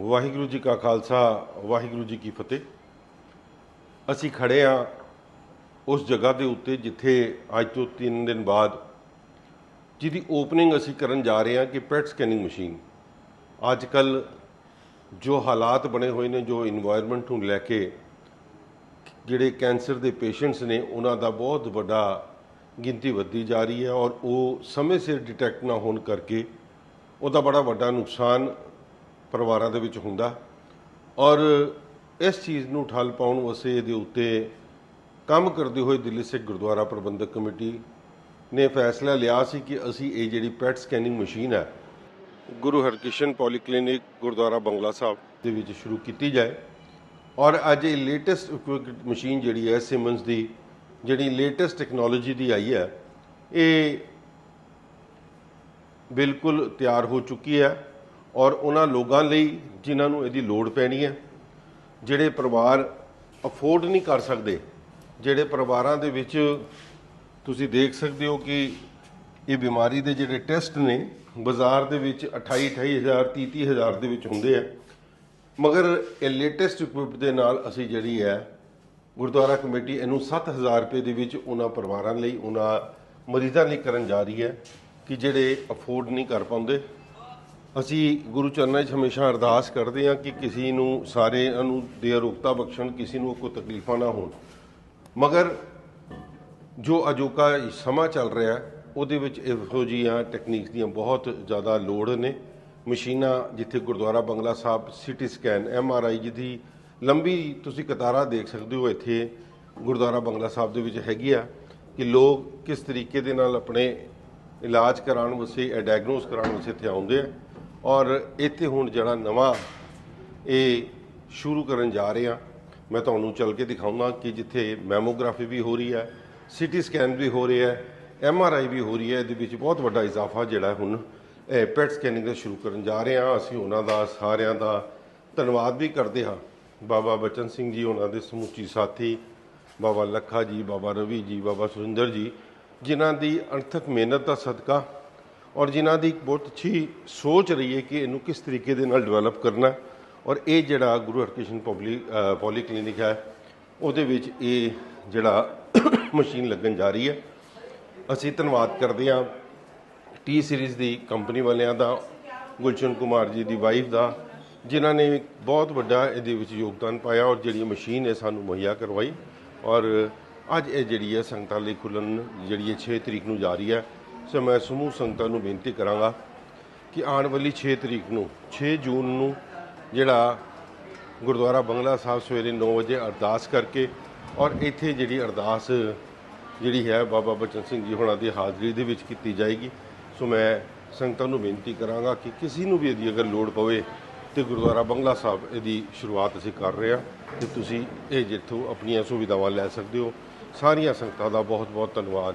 ਵਾਹਿਗੁਰੂ ਜੀ ਕਾ ਖਾਲਸਾ, ਵਾਹਿਗੁਰੂ ਜੀ ਕੀ ਫਤਿਹ। ਅਸੀਂ ਖੜੇ ਆ ਉਸ ਜਗ੍ਹਾ ਦੇ ਉੱਤੇ ਜਿੱਥੇ ਅੱਜ ਤੋਂ 3 ਦਿਨ ਬਾਅਦ ਜਿਹਦੀ ਓਪਨਿੰਗ ਅਸੀਂ ਕਰਨ ਜਾ ਰਹੇ ਹਾਂ ਕਿ ਪੈਟ ਸਕੈਨਿੰਗ ਮਸ਼ੀਨ। ਅੱਜ ਕੱਲ ਜੋ ਹਾਲਾਤ ਬਣੇ ਹੋਏ ਨੇ, ਜੋ এনवायरमेंट ਨੂੰ ਲੈ ਕੇ ਜਿਹੜੇ ਕੈਂਸਰ ਦੇ ਪੇਸ਼ੈਂਟਸ ਨੇ, ਉਹਨਾਂ ਦਾ ਬਹੁਤ ਵੱਡਾ ਗਿਣਤੀ ਵੱਧਦੀ ਜਾ ਰਹੀ ਹੈ ਔਰ ਉਹ ਸਮੇਂ ਸਿਰ ਡਿਟੈਕਟ ਨਾ ਹੋਣ ਕਰਕੇ ਉਹਦਾ ਬੜਾ ਵੱਡਾ ਨੁਕਸਾਨ ਪਰਿਵਾਰਾਂ ਦੇ ਵਿੱਚ ਹੁੰਦਾ ਔਰ ਇਸ ਚੀਜ਼ ਨੂੰ ਠੱਲ ਪਾਉਣ ਵਾਸਤੇ ਇਹਦੇ ਉੱਤੇ ਕੰਮ ਕਰਦੇ ਹੋਏ ਦਿੱਲੀ ਸਿੱਖ ਗੁਰਦੁਆਰਾ ਪ੍ਰਬੰਧਕ ਕਮੇਟੀ ਨੇ ਫੈਸਲਾ ਲਿਆ ਸੀ ਕਿ ਅਸੀਂ ਇਹ ਜਿਹੜੀ ਪੈਟ ਸਕੈਨਿੰਗ ਮਸ਼ੀਨ ਹੈ, ਗੁਰੂ ਹਰਕ੍ਰਿਸ਼ਨ ਪੋਲੀਕਲੀਨਿਕ ਗੁਰਦੁਆਰਾ ਬੰਗਲਾ ਸਾਹਿਬ ਦੇ ਵਿੱਚ ਸ਼ੁਰੂ ਕੀਤੀ ਜਾਏ ਔਰ ਅੱਜ ਇਹ ਲੇਟੈਸਟ ਇਕਵਿਪਡ ਮਸ਼ੀਨ ਜਿਹੜੀ ਹੈ ਸਿਮਨਸ ਦੀ, ਜਿਹੜੀ ਲੇਟੈਸਟ ਟੈਕਨੋਲੋਜੀ ਦੀ ਆਈ ਹੈ, ਇਹ ਬਿਲਕੁਲ ਤਿਆਰ ਹੋ ਚੁੱਕੀ ਹੈ। ਔਰ ਉਹਨਾਂ ਲੋਕਾਂ ਲਈ ਜਿਨ੍ਹਾਂ ਨੂੰ ਇਹਦੀ ਲੋੜ ਪੈਣੀ ਹੈ, ਜਿਹੜੇ ਪਰਿਵਾਰ ਅਫੋਰਡ ਨਹੀਂ ਕਰ ਸਕਦੇ, ਜਿਹੜੇ ਪਰਿਵਾਰਾਂ ਦੇ ਵਿੱਚ ਤੁਸੀਂ ਦੇਖ ਸਕਦੇ ਹੋ ਕਿ ਇਹ ਬਿਮਾਰੀ ਦੇ ਜਿਹੜੇ ਟੈਸਟ ਨੇ, ਬਾਜ਼ਾਰ ਦੇ ਵਿੱਚ 28 28000 30 30000 ਦੇ ਵਿੱਚ ਹੁੰਦੇ ਆ। ਮਗਰ ਇਹ ਲੇਟੈਸਟ ਇਕਵਿਪ ਦੇ ਨਾਲ ਅਸੀਂ ਜਿਹੜੀ ਹੈ, ਗੁਰਦੁਆਰਾ ਕਮੇਟੀ ਇਹਨੂੰ 7000 ਰੁਪਏ ਦੇ ਵਿੱਚ ਉਹਨਾਂ ਪਰਿਵਾਰਾਂ ਲਈ, ਉਹਨਾਂ ਮਰੀਜ਼ਾਂ ਲਈ ਕਰਨ ਜਾ ਰਹੀ ਹੈ ਕਿ ਜਿਹੜੇ ਅਫੋਰਡ ਨਹੀਂ ਕਰ ਪਾਉਂਦੇ। ਅਸੀਂ ਗੁਰੂ ਚਰਨਾਂ 'ਚ ਹਮੇਸ਼ਾ ਅਰਦਾਸ ਕਰਦੇ ਹਾਂ ਕਿ ਕਿਸੇ ਨੂੰ ਸਾਰਿਆਂ ਨੂੰ ਦੇ ਅਰੋਗਤਾ ਬਖਸ਼ਣ, ਕਿਸੇ ਨੂੰ ਕੋਈ ਤਕਲੀਫਾਂ ਨਾ ਹੋਣ। ਮਗਰ ਜੋ ਅਜੋਕਾ ਸਮਾਂ ਚੱਲ ਰਿਹਾ, ਉਹਦੇ ਵਿੱਚ ਇਹੋ ਜਿਹੀਆਂ ਟੈਕਨੀਕਸ ਦੀਆਂ ਬਹੁਤ ਜ਼ਿਆਦਾ ਲੋੜ ਨੇ। ਮਸ਼ੀਨਾਂ ਜਿੱਥੇ Gurdwara Bangla Sahib CT scan M R I ਜਿਹਦੀ ਲੰਬੀ ਤੁਸੀਂ ਕਤਾਰਾਂ ਦੇਖ ਸਕਦੇ ਹੋ, ਇੱਥੇ ਗੁਰਦੁਆਰਾ ਬੰਗਲਾ ਸਾਹਿਬ ਦੇ ਵਿੱਚ ਹੈਗੀ ਆ ਕਿ ਲੋਕ ਕਿਸ ਤਰੀਕੇ ਦੇ ਨਾਲ ਆਪਣੇ ਇਲਾਜ ਕਰਾਉਣ ਵਾਸਤੇ ਡਾਇਗਨੋਸ ਕਰਾਉਣ ਵਾਸਤੇ ਇੱਥੇ ਆਉਂਦੇ ਆ। ਔਰ ਇੱਥੇ ਹੁਣ ਜਿਹੜਾ ਨਵਾਂ ਇਹ ਸ਼ੁਰੂ ਕਰਨ ਜਾ ਰਹੇ ਆ ਮੈਂ ਤੁਹਾਨੂੰ ਚੱਲ ਕੇ ਦਿਖਾਉਂਦਾ ਕਿ ਜਿੱਥੇ ਮੈਮੋਗ੍ਰਾਫੀ ਵੀ ਹੋ ਰਹੀ ਹੈ, ਸਿਟੀ ਸਕੈਨ ਵੀ ਹੋ ਰਿਹਾ ਹੈ, ਐਮ ਆਰ ਆਈ ਵੀ ਹੋ ਰਹੀ ਹੈ, ਇਹਦੇ ਵਿੱਚ ਬਹੁਤ ਵੱਡਾ ਇਜ਼ਾਫਾ ਜਿਹੜਾ ਹੁਣ ਪੈਟ ਸਕੈਨਿੰਗ ਦਾ ਸ਼ੁਰੂ ਕਰਨ ਜਾ ਰਹੇ ਹਾਂ। ਅਸੀਂ ਉਹਨਾਂ ਦਾ, ਸਾਰਿਆਂ ਦਾ ਧੰਨਵਾਦ ਵੀ ਕਰਦੇ ਹਾਂ। ਬਾਬਾ ਬਚਨ ਸਿੰਘ ਜੀ, ਉਹਨਾਂ ਦੇ ਸਮੁੱਚੀ ਸਾਥੀ, ਬਾਬਾ ਲੱਖਾ ਜੀ, ਬਾਬਾ ਰਵੀ ਜੀ, ਬਾਬਾ ਸੁਰਿੰਦਰ ਜੀ, ਜਿਨ੍ਹਾਂ ਦੀ ਅਣਥਕ ਮਿਹਨਤ ਦਾ ਸਦਕਾ ਔਰ ਜਿਨ੍ਹਾਂ ਦੀ ਇੱਕ ਬਹੁਤ ਅੱਛੀ ਸੋਚ ਰਹੀ ਹੈ ਕਿ ਇਹਨੂੰ ਕਿਸ ਤਰੀਕੇ ਦੇ ਨਾਲ ਡਿਵੈਲਪ ਕਰਨਾ ਔਰ ਇਹ ਜਿਹੜਾ Guru Harkrishan public polyclinic ਹੈ, ਉਹਦੇ ਵਿੱਚ ਇਹ ਜਿਹੜਾ ਮਸ਼ੀਨ ਲੱਗਣ ਜਾ ਰਹੀ ਹੈ। ਅਸੀਂ ਧੰਨਵਾਦ ਕਰਦੇ ਹਾਂ ਟੀ ਸੀਰੀਜ਼ ਦੀ ਕੰਪਨੀ ਵਾਲਿਆਂ ਦਾ, ਗੁਲਸ਼ਨ ਕੁਮਾਰ ਜੀ ਦੀ ਵਾਈਫ ਦਾ, ਜਿਨ੍ਹਾਂ ਨੇ ਬਹੁਤ ਵੱਡਾ ਇਹਦੇ ਵਿੱਚ ਯੋਗਦਾਨ ਪਾਇਆ ਔਰ ਜਿਹੜੀ ਮਸ਼ੀਨ ਹੈ ਸਾਨੂੰ ਮੁਹੱਈਆ ਕਰਵਾਈ। ਔਰ ਅੱਜ ਇਹ ਜਿਹੜੀ ਹੈ ਸੰਗਤਾਂ ਲਈ ਖੁੱਲਣ ਜਿਹੜੀ ਹੈ 6 ਤਰੀਕ ਨੂੰ ਜਾ ਰਹੀ ਹੈ। ਸੋ ਮੈਂ ਸਮੂਹ ਸੰਗਤਾਂ ਨੂੰ ਬੇਨਤੀ ਕਰਾਂਗਾ ਕਿ ਆਉਣ ਵਾਲੀ 6 ਤਰੀਕ ਨੂੰ 6 ਜੂਨ ਨੂੰ ਜਿਹੜਾ ਗੁਰਦੁਆਰਾ ਬੰਗਲਾ ਸਾਹਿਬ ਸਵੇਰੇ 9 ਵਜੇ ਅਰਦਾਸ ਕਰਕੇ ਔਰ ਇੱਥੇ ਜਿਹੜੀ ਅਰਦਾਸ ਜਿਹੜੀ ਹੈ ਬਾਬਾ ਬਚਨ ਸਿੰਘ ਜੀ ਹੋਣਾ ਦੀ ਹਾਜ਼ਰੀ ਦੇ ਵਿੱਚ ਕੀਤੀ ਜਾਏਗੀ। ਸੋ ਮੈਂ ਸੰਗਤਾਂ ਨੂੰ ਬੇਨਤੀ ਕਰਾਂਗਾ ਕਿ ਕਿਸੇ ਨੂੰ ਵੀ ਇਹਦੀ ਅਗਰ ਲੋੜ ਪਵੇ ਤੇ ਗੁਰਦੁਆਰਾ ਬੰਗਲਾ ਸਾਹਿਬ ਇਹਦੀ ਸ਼ੁਰੂਆਤ ਅਸੀਂ ਕਰ ਰਹੇ ਹਾਂ ਤੇ ਤੁਸੀਂ ਇਹ ਜਿੱਥੋਂ ਆਪਣੀਆਂ ਸੁਵਿਧਾਵਾਂ ਲੈ ਸਕਦੇ ਹੋ। ਸਾਰੀਆਂ ਸੰਗਤਾਂ ਦਾ ਬਹੁਤ ਬਹੁਤ ਧੰਨਵਾਦ।